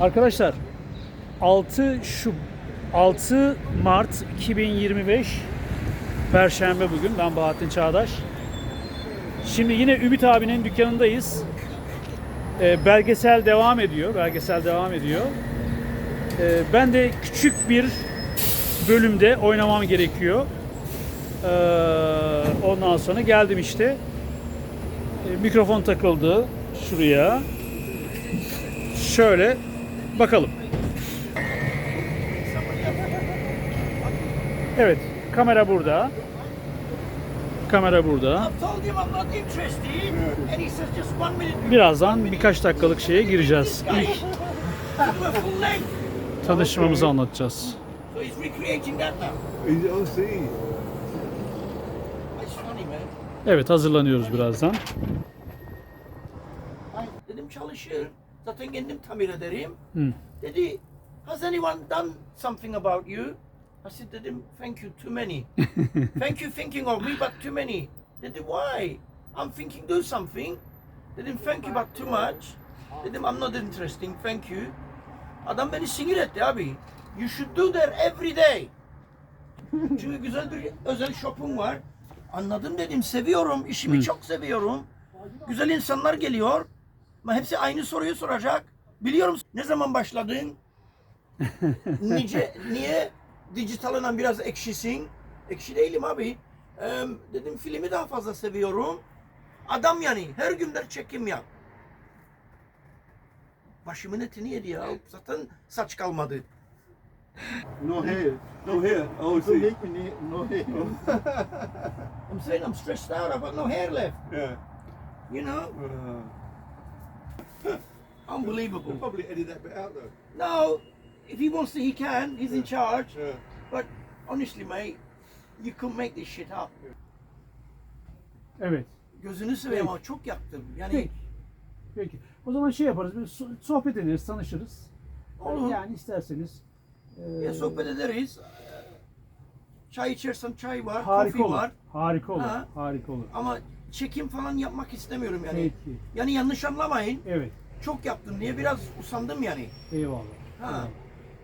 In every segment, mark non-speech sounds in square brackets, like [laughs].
Arkadaşlar 6 şu 6 Mart 2025 Perşembe bugün. Ben Bahattin Çağdaş. Şimdi yine Ümit abinin dükkanındayız. Ee, belgesel devam ediyor. Belgesel devam ediyor. Ee, ben de küçük bir bölümde oynamam gerekiyor. Ee, ondan sonra geldim işte. Ee, mikrofon takıldı şuraya. Şöyle bakalım. Evet, kamera burada. Kamera burada. Birazdan birkaç dakikalık şeye gireceğiz. İlk tanışmamızı anlatacağız. Evet, hazırlanıyoruz birazdan. Dedim çalışır. Zaten kendim tamir ederim. Hı. Dedi, has anyone done something about you? I said, dedim, thank you, too many. [laughs] thank you thinking of me, but too many. Dedi, why? I'm thinking do something. Dedim, thank you, but too much. Dedim, I'm not interesting, thank you. Adam beni sinir etti abi. You should do that every day. [laughs] Çünkü güzel bir özel shop'um var. Anladım dedim, seviyorum, işimi çok seviyorum. Güzel insanlar geliyor. Ama hepsi aynı soruyu soracak. Biliyorum ne zaman başladın? [laughs] Nice, niye dijitalına biraz ekşisin? Ekşi değilim abi. Ee, dedim filmi daha fazla seviyorum. Adam yani her gün der çekim yap. Başımın etini yedi ya. Zaten saç kalmadı. No hair. No hair. OC. no hair. I'm saying I'm stressed out. I've got no hair left. Yeah. You know? Uh, [laughs] Unbelievable. we'll probably edit that bit out though. No, if he wants to, he can. He's in charge. Yeah. But honestly, mate, you couldn't make this shit up. Evet. Gözünü seveyim ama çok yaktım. Yani Peki. Peki. O zaman şey yaparız. Bir so- sohbet ederiz, tanışırız. Olur. Yani isterseniz. e, ya sohbet ederiz. Çay içersen çay var, harika kofi olur. var. Harika olur. Ha. Harika olur. Ama çekim falan yapmak istemiyorum yani. Peki. Yani yanlış anlamayın. Evet. Çok yaptım diye biraz usandım yani. Eyvallah. Ha. Eyvallah.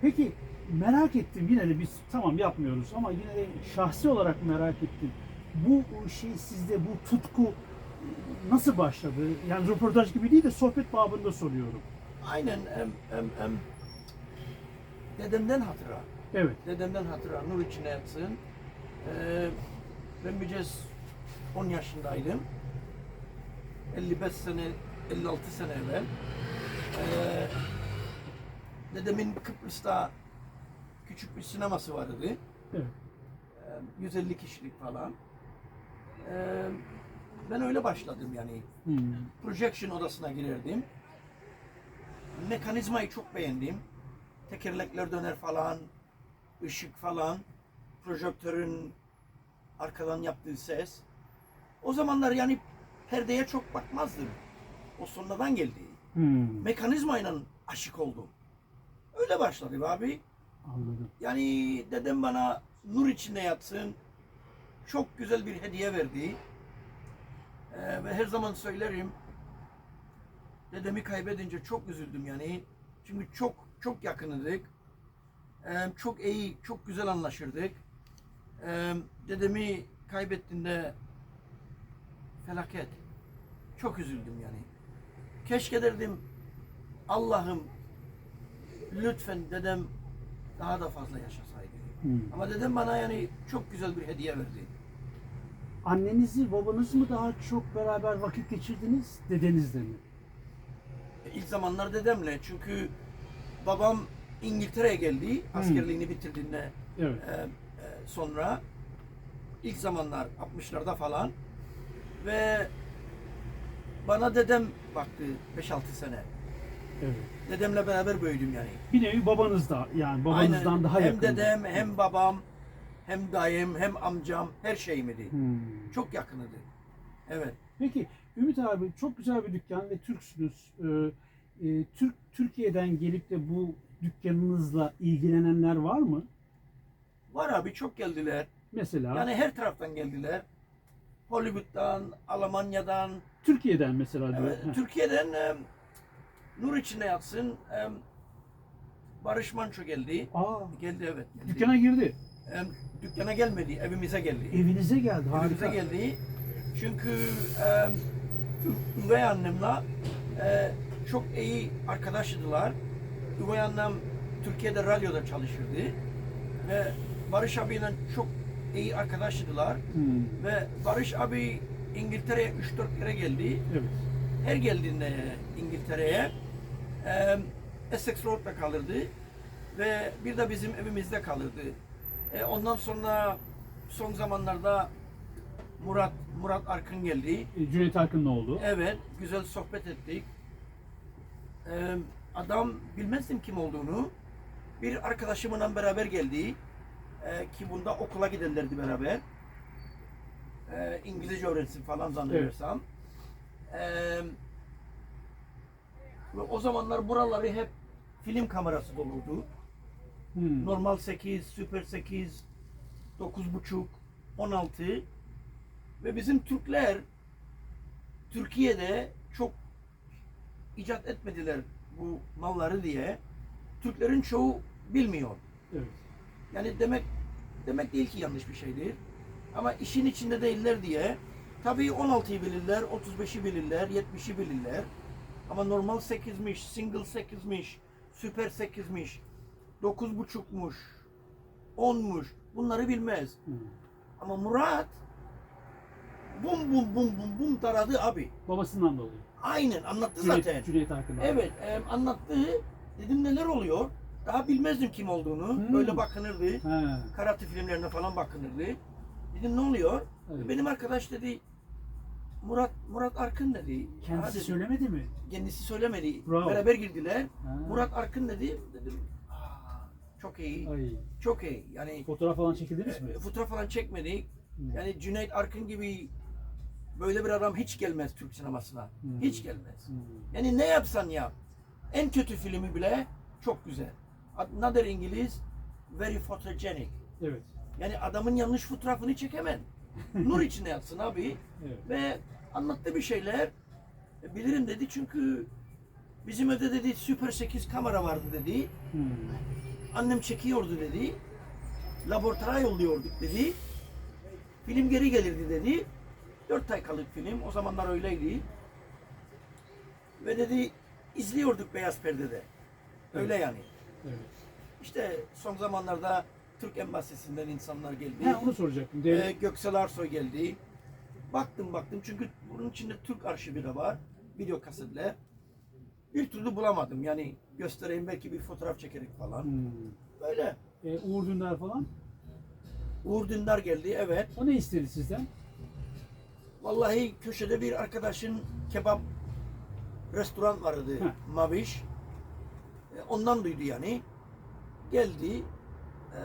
Peki merak ettim yine de biz tamam yapmıyoruz ama yine de şahsi olarak merak ettim. Bu şey sizde bu tutku nasıl başladı? Yani röportaj gibi değil de sohbet babında soruyorum. Aynen em, em, em, dedemden hatıra. Evet. Dedemden hatıra. Nur içine yatsın. Ee, ben mücez 10 yaşındaydım. 55 sene, 56 sene evvel. Ee, dedemin Kıbrıs'ta küçük bir sineması vardı. Evet. Ee, 150 kişilik falan. Ee, ben öyle başladım yani. Hmm. Projection odasına girerdim. Mekanizmayı çok beğendim. Tekerlekler döner falan, ışık falan, projektörün arkadan yaptığı ses. O zamanlar yani perdeye çok bakmazdım. O sonradan geldi. Hmm. Mekanizmayla aşık oldum. Öyle başladı abi. Anladım. Yani dedem bana nur içinde yatsın. Çok güzel bir hediye verdi. Ee, ve her zaman söylerim. Dedemi kaybedince çok üzüldüm yani. Çünkü çok çok yakındık. Ee, çok iyi, çok güzel anlaşırdık. Ee, dedemi kaybettiğinde felaket. Çok üzüldüm yani. Keşke derdim Allah'ım lütfen dedem daha da fazla yaşasaydı. Hmm. Ama dedem bana yani çok güzel bir hediye verdi. Annenizi, babanızı mı daha çok beraber vakit geçirdiniz, dedenizle mi? İlk zamanlar dedemle çünkü babam İngiltere'ye geldi askerliğini bitirdiğinde Evet. e, e, sonra ilk zamanlar 60'larda falan ve bana dedem baktı 5-6 sene. Evet. Dedemle beraber büyüdüm yani. Bir nevi babanız da yani babanızdan Aynen. daha hem yakın. dedem hem babam hem dayım hem amcam her şeyimdi. Hmm. Çok yakınıydı. Evet. Peki Ümit abi çok güzel bir dükkan ve Türksünüz. Ee, e, Türk Türkiye'den gelip de bu dükkanınızla ilgilenenler var mı? Var abi çok geldiler. Mesela Yani her taraftan geldiler. Hollywood'dan, Almanya'dan, Türkiye'den mesela evet. Türkiye'den e, Nur içinde yatsın. Em, Barış Manço geldi. Aa, Geldi evet. Geldi. dükkana girdi. Em, dükkana gelmedi, evimize geldi. Evinize geldi. Evimize Harika. geldi. Çünkü ü- üvey annemle e, çok iyi arkadaştılar. Üvey annem Türkiye'de radyoda çalışırdı. Ve Barış abiyle çok iyi arkadaştılar. Hmm, Ve Barış abi İngiltere'ye 3-4 kere geldi. Evet. Her geldiğinde İngiltere'ye e, Essex Road'da kalırdı. Ve bir de bizim evimizde kalırdı. E, ondan sonra son zamanlarda Murat Murat Arkın geldi. E, Cüneyt Arkın'ın oğlu. Evet, güzel sohbet ettik. E, adam bilmezdim kim olduğunu. Bir arkadaşımla beraber geldi. E, ki bunda okula giderlerdi beraber. E, İngilizce öğrensin falan zannedersem. E, ve o zamanlar buraları hep film kamerası doluydu. Hmm. Normal 8, Süper 8, 9.5, 16 ve bizim Türkler Türkiye'de çok icat etmediler bu malları diye. Türklerin çoğu bilmiyor. Evet. Yani demek demek değil ki yanlış bir şeydir. Ama işin içinde değiller diye tabii 16'yı bilirler, 35'i bilirler, 70'i bilirler. Ama normal 8'miş, single 8'miş, süper 8'miş, 9.5'muş, 10'muş bunları bilmez. Ama Murat bum bum bum bum bum taradı abi. Babasından dolayı. Aynen anlattı Cüneyt, zaten. Cüneyt Arkın. Evet e, anlattı. Dedim neler oluyor. Daha bilmezdim kim olduğunu. Hmm. Böyle bakınırdı. He. Karate filmlerine falan bakınırdı. Dedim ne oluyor? Evet. Benim arkadaş dedi Murat Murat Arkın dedi. Kendisi dedi. söylemedi mi? Kendisi söylemedi. Bravo. Beraber girdiler. Ha. Murat Arkın dedi. Dedim "Aa, çok iyi. Ay. Çok iyi. Yani Fotoğraf falan çekildiniz mi? e, fotoğraf falan çekmedik. Hmm. Yani Cüneyt Arkın gibi böyle bir adam hiç gelmez Türk sinemasına. Hmm. Hiç gelmez. Hmm. Yani ne yapsan yap. En kötü filmi bile çok güzel. Another İngiliz very photogenic. Evet. Yani adamın yanlış fotoğrafını çekemem. [laughs] Nur içinde yatsın abi. Evet. Ve anlattı bir şeyler. E, Bilirim dedi çünkü bizim evde dedi Super 8 kamera vardı dedi. Hmm. Annem çekiyordu dedi. Laboratuvara yolluyorduk dedi. Film geri gelirdi dedi. 4 dakikalık film. O zamanlar öyleydi. Ve dedi izliyorduk beyaz perdede. Öyle yani. Evet. İşte son zamanlarda Türk Embasisi'nden insanlar geldi. Ha, onu soracaktım. Ee, Devlet, Göksel Arsoy geldi. Baktım baktım çünkü bunun içinde Türk arşivi de var. Video kasetler. Bir türlü bulamadım. Yani göstereyim belki bir fotoğraf çekerek falan. Hmm. Böyle. E, Uğur Dündar falan. Uğur Dündar geldi evet. O ne istedi sizden? Vallahi köşede bir arkadaşın kebap restoran vardı. Heh. Maviş. E, Ondan duydu yani. Geldi. Ee,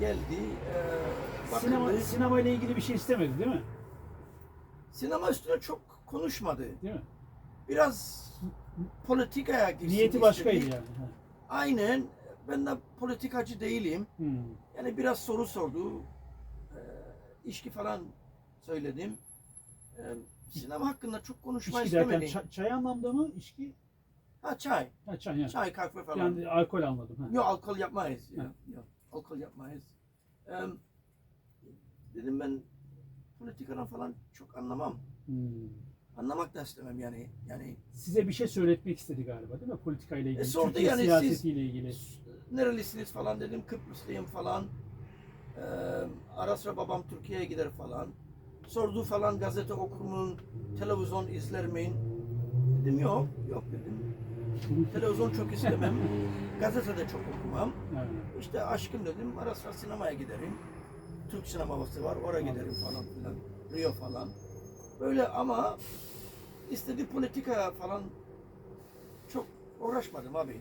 geldi. bakıldı. Sinema, sinema ile ilgili bir şey istemedi değil mi? Sinema üstüne çok konuşmadı. Değil mi? Biraz politikaya girsin Niyeti başkaydı istedi. yani. Ha. Aynen. Ben de politikacı değilim. Hmm. Yani biraz soru sordu. Ee, içki falan söyledim. Ee, sinema hakkında çok konuşma İçki derken istemedim. çay, çay anlamda mı? İçki? Ha çay. Ha çay yani. Çay, kahve falan. Yani alkol anladım. Ha. Yok alkol yapmayız. Ha. Yok, yok, alkol yapmayız. Ee, dedim ben politikadan falan çok anlamam. Hmm. Anlamak da istemem yani. Yani Size bir şey söyletmek istedi galiba değil mi? Politika ile ilgili. E, sordu Türkiye yani siz- siyasetiyle ilgili. nerelisiniz falan dedim. Kıbrıslıyım falan. Ee, ara sıra babam Türkiye'ye gider falan. Sordu falan gazete okur mu, televizyon izler miyim? Dedim yok, yok dedim. Televizyon çok istemem. Gazete de çok okumam. Ha. İşte aşkım dedim, ara sıra sinemaya giderim. Türk sineması var, oraya giderim falan filan. Rio falan. Böyle ama istediği politika falan çok uğraşmadım abi.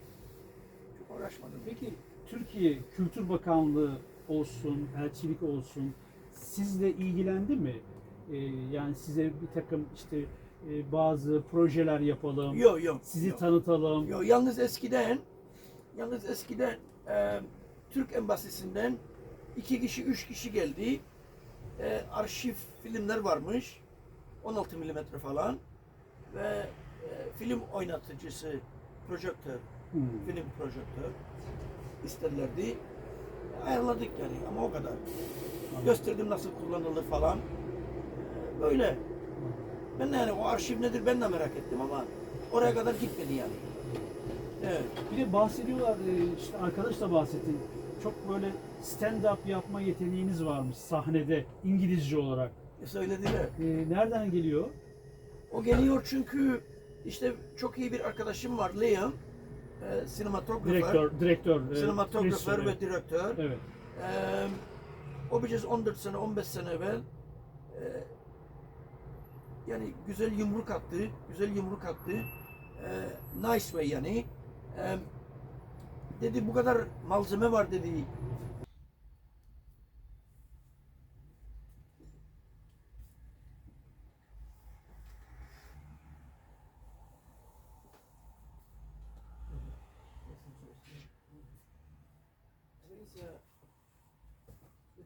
Çok uğraşmadım. Peki Türkiye Kültür Bakanlığı olsun, elçilik olsun sizle ilgilendi mi? Ee, yani size bir takım işte e, bazı projeler yapalım, Yok yok. sizi yok. tanıtalım. Yo, yalnız eskiden yalnız eskiden e, Türk Embasisi'nden iki kişi, üç kişi geldi. E, arşiv filmler varmış. 16 milimetre falan. Ve film oynatıcısı, projektör, Hmm. film projektör isterlerdi. Ayarladık yani ama o kadar. Gösterdim nasıl kullanılır falan. Ee, Böyle. Ben de yani o arşiv nedir ben de merak ettim ama oraya kadar gitmedi yani. Evet. Bir de bahsediyorlar, e, işte arkadaş da bahsetti. Çok böyle stand-up yapma yeteneğiniz varmış sahnede İngilizce olarak. E söylediler. E, nereden geliyor? O geliyor çünkü işte çok iyi bir arkadaşım var Liam. E, sinematografer. Direktör, direktör. e, Sinematografer ve direktör. Evet. Eee o biraz 14 sene, 15 sene evvel eee, yani güzel yumruk attı, güzel yumruk attı. Eee, nice way yani. Eee, dedi bu kadar malzeme var dedi.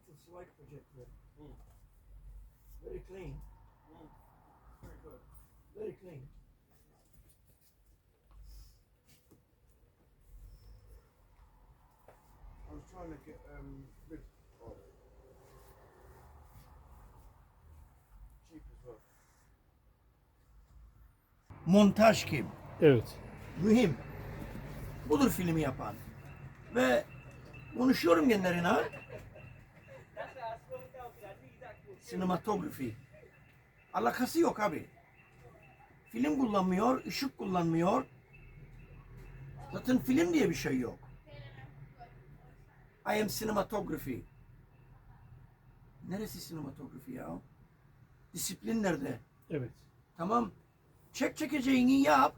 A slide projector. Very clean. Very good. Very clean. I was trying to get um rid of it. Cheap as well. Montaj kim? Evet. Mühim. Budur filmi yapan. Ve konuşuyorum genlerine. Sinematografi. Alakası yok abi. Film kullanmıyor, ışık kullanmıyor. Zaten film diye bir şey yok. I am cinematography. Neresi sinematografi ya? Disiplin nerede? Evet. Tamam. Çek çekeceğini yap.